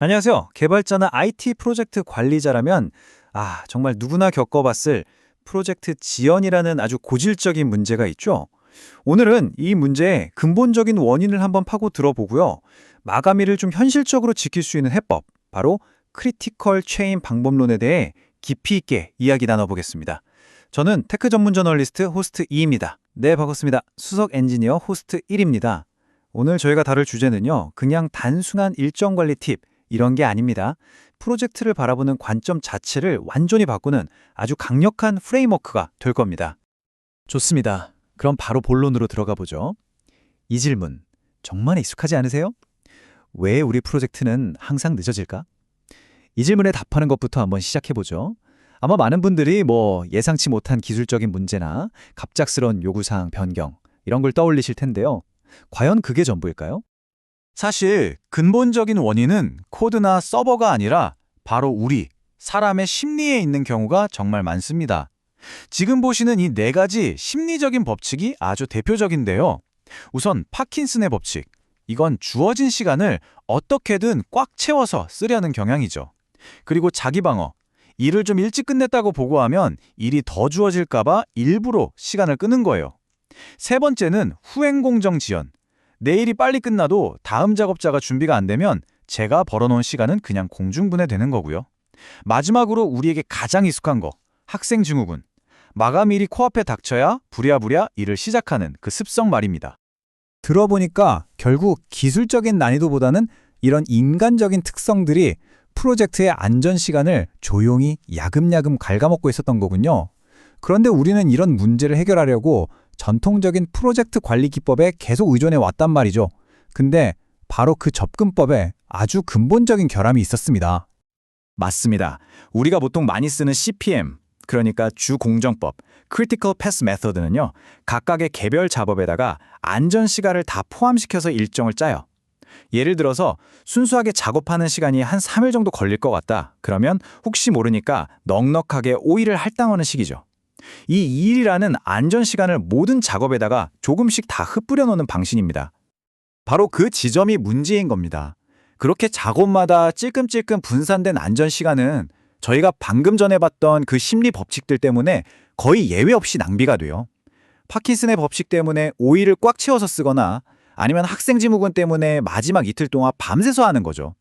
안녕하세요. 개발자나 IT 프로젝트 관리자라면 아, 정말 누구나 겪어봤을 프로젝트 지연이라는 아주 고질적인 문제가 있죠. 오늘은 이 문제의 근본적인 원인을 한번 파고 들어보고요. 마감일을 좀 현실적으로 지킬 수 있는 해법, 바로 크리티컬 체인 방법론에 대해 깊이 있게 이야기 나눠보겠습니다. 저는 테크 전문 저널리스트 호스트 2입니다. 네, 반갑습니다. 수석 엔지니어 호스트 1입니다. 오늘 저희가 다룰 주제는요. 그냥 단순한 일정 관리 팁, 이런 게 아닙니다. 프로젝트를 바라보는 관점 자체를 완전히 바꾸는 아주 강력한 프레임워크가 될 겁니다. 좋습니다. 그럼 바로 본론으로 들어가 보죠. 이 질문 정말 익숙하지 않으세요? 왜 우리 프로젝트는 항상 늦어질까? 이 질문에 답하는 것부터 한번 시작해 보죠. 아마 많은 분들이 뭐 예상치 못한 기술적인 문제나 갑작스러운 요구사항 변경 이런 걸 떠올리실 텐데요. 과연 그게 전부일까요? 사실 근본적인 원인은 코드나 서버가 아니라 바로 우리, 사람의 심리에 있는 경우가 정말 많습니다. 지금 보시는 이 네 가지 심리적인 법칙이 아주 대표적인데요. 우선 파킨슨의 법칙. 이건 주어진 시간을 어떻게든 꽉 채워서 쓰려는 경향이죠. 그리고 자기 방어. 일을 좀 일찍 끝냈다고 보고하면 일이 더 주어질까봐 일부러 시간을 끄는 거예요. 세 번째는 후행공정 지연. 내일이 빨리 끝나도 다음 작업자가 준비가 안 되면 제가 벌어놓은 시간은 그냥 공중분해 되는 거고요. 마지막으로 우리에게 가장 익숙한 거, 학생 증후군. 마감일이 코앞에 닥쳐야 부랴부랴 일을 시작하는 그 습성 말입니다. 들어보니까 결국 기술적인 난이도보다는 이런 인간적인 특성들이 프로젝트의 안전 시간을 조용히 야금야금 갉아먹고 있었던 거군요. 그런데 우리는 이런 문제를 해결하려고 전통적인 프로젝트 관리 기법에 계속 의존해 왔단 말이죠. 근데 바로 그 접근법에 아주 근본적인 결함이 있었습니다. 맞습니다. 우리가 보통 많이 쓰는 CPM, 그러니까 주공정법, Critical Path Method는요, 각각의 개별 작업에다가 안전 시간을 다 포함시켜서 일정을 짜요. 예를 들어서 순수하게 작업하는 시간이 한 3일 정도 걸릴 것 같다. 그러면 혹시 모르니까 넉넉하게 5일을 할당하는 식이죠. 이 2일이라는 안전 시간을 모든 작업에다가 조금씩 다 흩뿌려 놓는 방식입니다. 바로 그 지점이 문제인 겁니다. 그렇게 작업마다 찔끔찔끔 분산된 안전 시간은 저희가 방금 전에 봤던 그 심리 법칙들 때문에 거의 예외 없이 낭비가 돼요. 파킨슨의 법칙 때문에 5일을 꽉 채워서 쓰거나 아니면 학생 지무군 때문에 마지막 이틀 동안 밤새서 하는 거죠.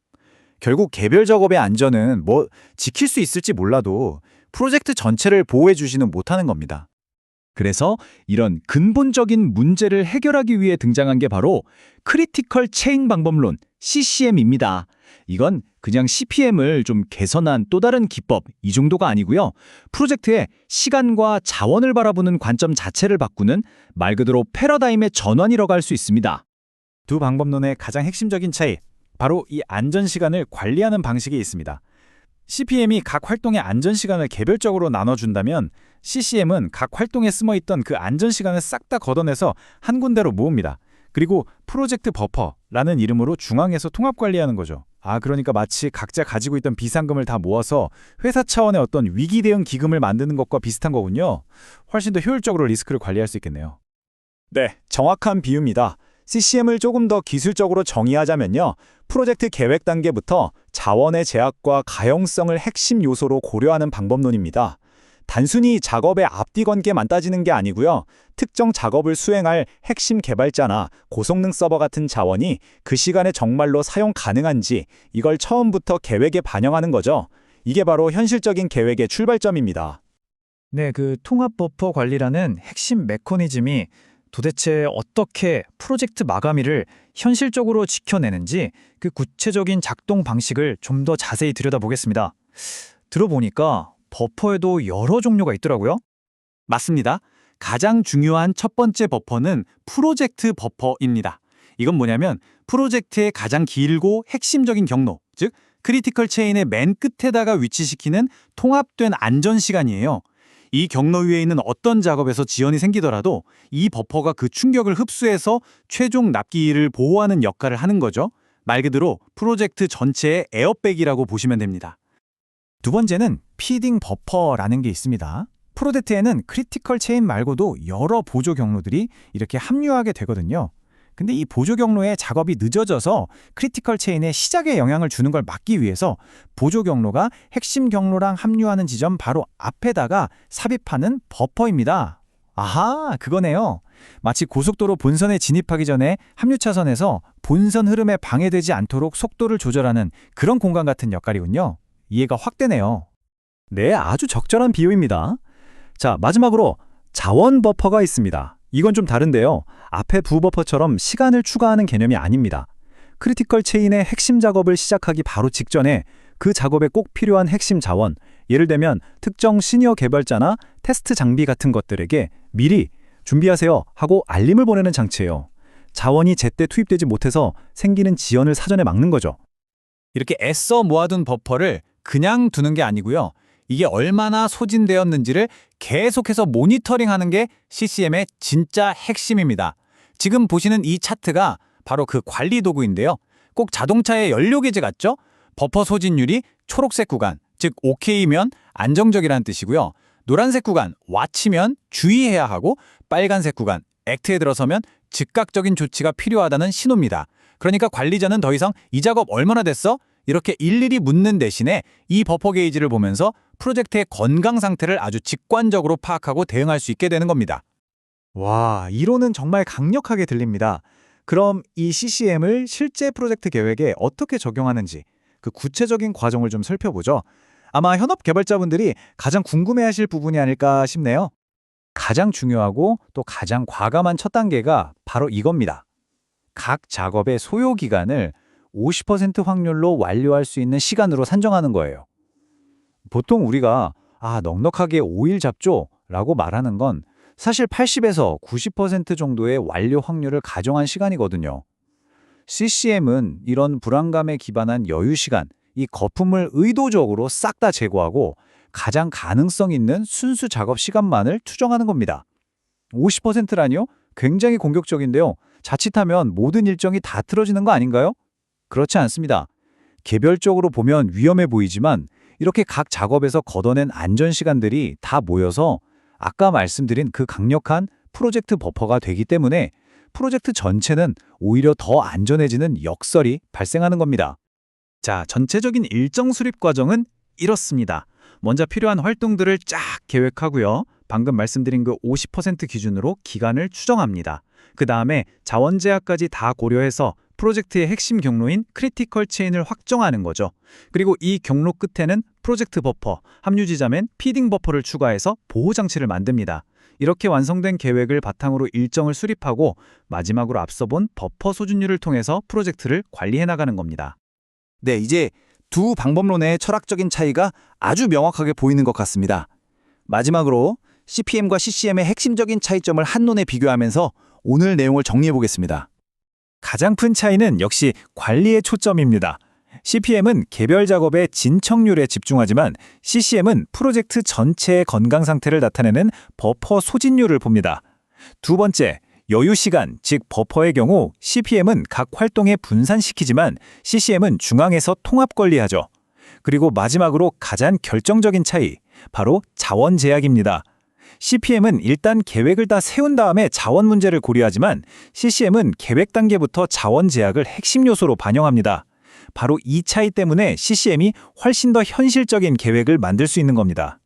결국 개별 작업의 안전은 뭐 지킬 수 있을지 몰라도 프로젝트 전체를 보호해 주지는 못하는 겁니다. 그래서 이런 근본적인 문제를 해결하기 위해 등장한 게 바로 크리티컬 체인 방법론 CCM입니다. 이건 그냥 CPM을 좀 개선한 또 다른 기법 이 정도가 아니고요. 프로젝트의 시간과 자원을 바라보는 관점 자체를 바꾸는 말 그대로 패러다임의 전환이라고 할 수 있습니다. 두 방법론의 가장 핵심적인 차이, 바로 이 안전 시간을 관리하는 방식이 있습니다. CPM이 각 활동의 안전 시간을 개별적으로 나눠준다면 CCM은 각 활동에 숨어있던 그 안전 시간을 싹 다 걷어내서 한 군데로 모읍니다. 그리고 프로젝트 버퍼라는 이름으로 중앙에서 통합 관리하는 거죠. 아, 그러니까 마치 각자 가지고 있던 비상금을 다 모아서 회사 차원의 어떤 위기 대응 기금을 만드는 것과 비슷한 거군요. 훨씬 더 효율적으로 리스크를 관리할 수 있겠네요. 네, 정확한 비유입니다. CCM을 조금 더 기술적으로 정의하자면요. 프로젝트 계획 단계부터 자원의 제약과 가용성을 핵심 요소로 고려하는 방법론입니다. 단순히 작업의 앞뒤 관계만 따지는 게 아니고요. 특정 작업을 수행할 핵심 개발자나 고성능 서버 같은 자원이 그 시간에 정말로 사용 가능한지 이걸 처음부터 계획에 반영하는 거죠. 이게 바로 현실적인 계획의 출발점입니다. 네, 그 통합 버퍼 관리라는 핵심 메커니즘이 도대체 어떻게 프로젝트 마감일을 현실적으로 지켜내는지 그 구체적인 작동 방식을 좀 더 자세히 들여다보겠습니다. 들어보니까 버퍼에도 여러 종류가 있더라고요. 맞습니다. 가장 중요한 첫 번째 버퍼는 프로젝트 버퍼입니다. 이건 뭐냐면 프로젝트의 가장 길고 핵심적인 경로, 즉 크리티컬 체인의 맨 끝에다가 위치시키는 통합된 안전 시간이에요. 이 경로 위에 있는 어떤 작업에서 지연이 생기더라도 이 버퍼가 그 충격을 흡수해서 최종 납기를 보호하는 역할을 하는 거죠. 말 그대로 프로젝트 전체의 에어백이라고 보시면 됩니다. 두 번째는 피딩 버퍼라는 게 있습니다. 프로젝트에는 크리티컬 체인 말고도 여러 보조 경로들이 이렇게 합류하게 되거든요. 근데 이 보조 경로의 작업이 늦어져서 크리티컬 체인의 시작에 영향을 주는 걸 막기 위해서 보조 경로가 핵심 경로랑 합류하는 지점 바로 앞에다가 삽입하는 버퍼입니다. 아하, 그거네요. 마치 고속도로 본선에 진입하기 전에 합류 차선에서 본선 흐름에 방해되지 않도록 속도를 조절하는 그런 공간 같은 역할이군요. 이해가 확 되네요. 네, 아주 적절한 비유입니다. 자, 마지막으로 자원 버퍼가 있습니다. 이건 좀 다른데요. 앞에 부 버퍼처럼 시간을 추가하는 개념이 아닙니다. 크리티컬 체인의 핵심 작업을 시작하기 바로 직전에 그 작업에 꼭 필요한 핵심 자원, 예를 들면 특정 시니어 개발자나 테스트 장비 같은 것들에게 미리 준비하세요 하고 알림을 보내는 장치예요. 자원이 제때 투입되지 못해서 생기는 지연을 사전에 막는 거죠. 이렇게 애써 모아둔 버퍼를 그냥 두는 게 아니고요. 이게 얼마나 소진되었는지를 계속해서 모니터링하는 게 CCM의 진짜 핵심입니다. 지금 보시는 이 차트가 바로 그 관리 도구인데요. 꼭 자동차의 연료 게재 같죠? 버퍼 소진율이 초록색 구간, 즉 OK면 안정적이라는 뜻이고요. 노란색 구간, 와치면 주의해야 하고 빨간색 구간, 액트에 들어서면 즉각적인 조치가 필요하다는 신호입니다. 그러니까 관리자는 더 이상 이 작업 얼마나 됐어? 이렇게 일일이 묻는 대신에 이 버퍼 게이지를 보면서 프로젝트의 건강 상태를 아주 직관적으로 파악하고 대응할 수 있게 되는 겁니다. 와, 이론은 정말 강력하게 들립니다. 그럼 이 CCM을 실제 프로젝트 계획에 어떻게 적용하는지 그 구체적인 과정을 좀 살펴보죠. 아마 현업 개발자분들이 가장 궁금해하실 부분이 아닐까 싶네요. 가장 중요하고 또 가장 과감한 첫 단계가 바로 이겁니다. 각 작업의 소요 기간을 50% 확률로 완료할 수 있는 시간으로 산정하는 거예요. 보통 우리가 아, 넉넉하게 5일 잡죠 라고 말하는 건 사실 80에서 90% 정도의 완료 확률을 가정한 시간이거든요. CCM은 이런 불안감에 기반한 여유 시간, 이 거품을 의도적으로 싹 다 제거하고 가장 가능성 있는 순수 작업 시간만을 추정하는 겁니다. 50%라니요? 굉장히 공격적인데요. 자칫하면 모든 일정이 다 틀어지는 거 아닌가요? 그렇지 않습니다. 개별적으로 보면 위험해 보이지만 이렇게 각 작업에서 걷어낸 안전 시간들이 다 모여서 아까 말씀드린 그 강력한 프로젝트 버퍼가 되기 때문에 프로젝트 전체는 오히려 더 안전해지는 역설이 발생하는 겁니다. 자, 전체적인 일정 수립 과정은 이렇습니다. 먼저 필요한 활동들을 쫙 계획하고요. 방금 말씀드린 그 50% 기준으로 기간을 추정합니다. 그 다음에 자원 제약까지 다 고려해서 프로젝트의 핵심 경로인 크리티컬 체인을 확정하는 거죠. 그리고 이 경로 끝에는 프로젝트 버퍼, 합류 지점엔 피딩 버퍼를 추가해서 보호 장치를 만듭니다. 이렇게 완성된 계획을 바탕으로 일정을 수립하고 마지막으로 앞서 본 버퍼 소진율을 통해서 프로젝트를 관리해 나가는 겁니다. 네, 이제 두 방법론의 철학적인 차이가 아주 명확하게 보이는 것 같습니다. 마지막으로 CPM과 CCM의 핵심적인 차이점을 한눈에 비교하면서 오늘 내용을 정리해 보겠습니다. 가장 큰 차이는 역시 관리의 초점입니다. CPM은 개별 작업의 진척률에 집중하지만 CCM은 프로젝트 전체의 건강 상태를 나타내는 버퍼 소진율을 봅니다. 두 번째, 여유 시간, 즉 버퍼의 경우 CPM은 각 활동에 분산시키지만 CCM은 중앙에서 통합 관리하죠. 그리고 마지막으로 가장 결정적인 차이, 바로 자원 제약입니다. CPM은 일단 계획을 다 세운 다음에 자원 문제를 고려하지만 CCM은 계획 단계부터 자원 제약을 핵심 요소로 반영합니다. 바로 이 차이 때문에 CCM이 훨씬 더 현실적인 계획을 만들 수 있는 겁니다.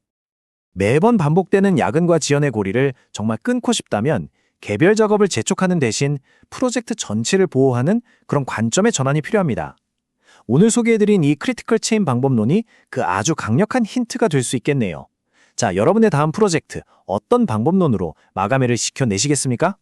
매번 반복되는 야근과 지연의 고리를 정말 끊고 싶다면 개별 작업을 재촉하는 대신 프로젝트 전체를 보호하는 그런 관점의 전환이 필요합니다. 오늘 소개해드린 이 크리티컬 체인 방법론이 그 아주 강력한 힌트가 될 수 있겠네요. 자, 여러분의 다음 프로젝트 어떤 방법론으로 마감회를 시켜내시겠습니까?